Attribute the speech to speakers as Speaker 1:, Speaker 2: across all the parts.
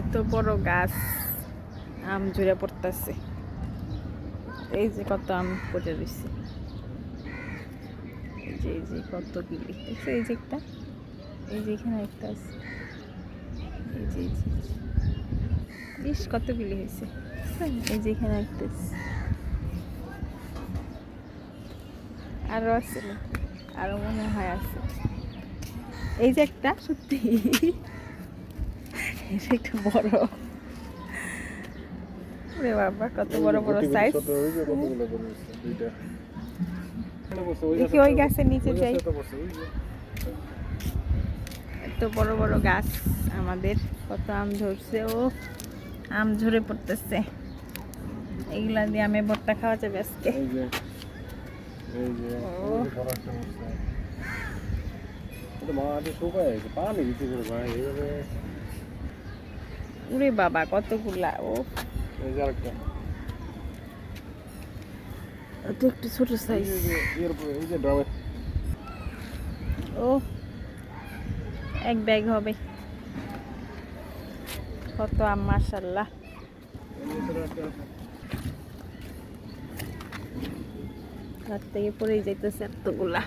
Speaker 1: এত বড় গাছ, আম ঝরে পড়তেছে। এই যে কত আম পড়ে রয়েছে এই যে এই যে কত কিলি দেখছ এই যে একটা? এই যে এখানে একটা আছে। এই যে ইস, কত কিলি হয়েছে এই যে এখানে একটা আছে। আরও আছে আরও মনে হয় আছে। এই যে একটা সত্যি। একটু বড়। ওরে বাবা কত বড় বড় সাইজ দেখি ওই গাছের নিচে যাই। এত বড় বড় গাছ আমাদের। কত আম ধরছে ও। আম ঝরে পড়তেছে। এগুলা দিয়ে আমি ভর্তা খাওয়া যাবে আজকে। উরে বাবা কতগুলা ও। এটা একটু ছোট সাইজ ও এক ব্যাগ হবে। কত আম মাশাল্লাহ হাত থেকে পড়েই যাইতেছে এতগুলা।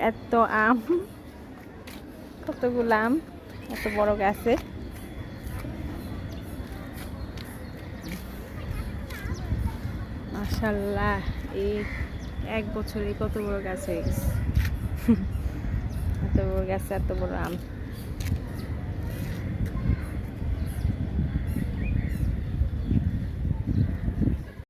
Speaker 1: এত আম। কতগুলো আম? এত বড় গাছে। মাসাল্লাহ এই এক বছরে কত বড় গাছ হয়ে গেছে? এত বড় গাছে এত বড় আম।